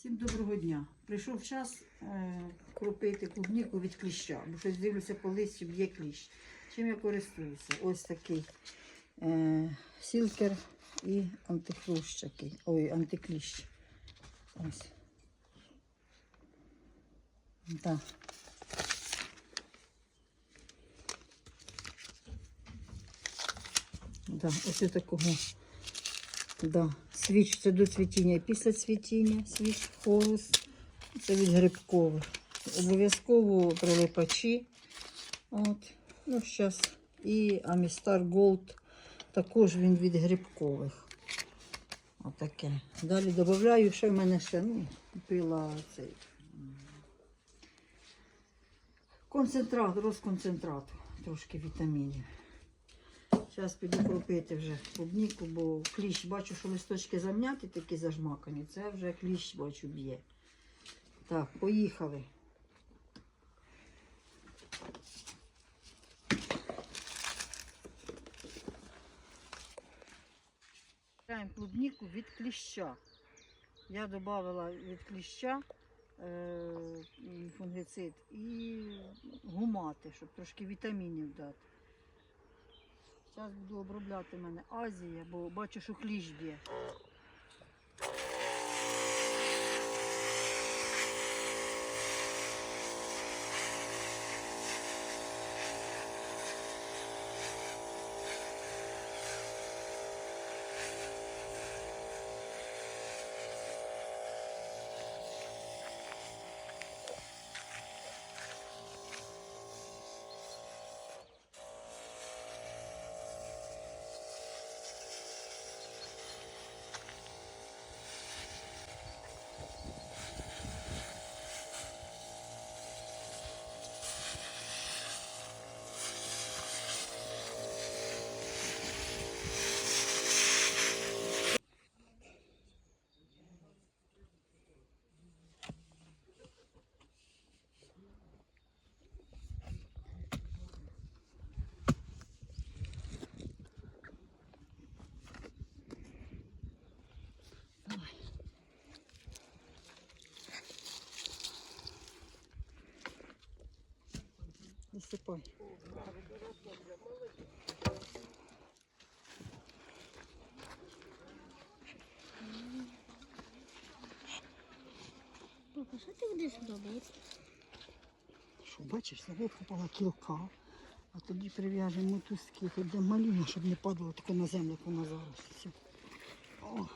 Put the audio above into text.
Всім доброго дня. Прийшов час е, кропити клубніку від кліща, бо щось дивлюся по листю б'є кліщ. Чим я користуюся? Ось такий е, сілкер і антихрущ. Ой, антикліщ. Ось. Так. Да, ось такого. Да. Свіч це до цвітіння. І Після цвітіння свіч хорус. Це від грибкових. Обов'язково прилипачі. От. Ну, зараз. І Амістар Голд. Також він від грибкових. Отаке. Далі додаю, ще в мене ще ну, купила цей концентрат, розконцентрат, трошки вітамінів. Зараз піду кропити вже клубніку, бо кліщ бачу, що листочки замняті, такі зажмакані. Це вже кліщ бачу б'є. Так, поїхали. Беремо клубніку від кліща. Я додала від кліща е, фунгицид і гумати, щоб трошки вітамінів дати. Зараз буду обробляти мене Азія, бо бачу, що кліщ б'є. Висипай. Папа, що ти будеш робити? Що, бачиш, я викопала кілка, а тоді прив'яжемо мотузки, тут де маліна, щоб не падало таке на землю, як вона зараз. Все. О,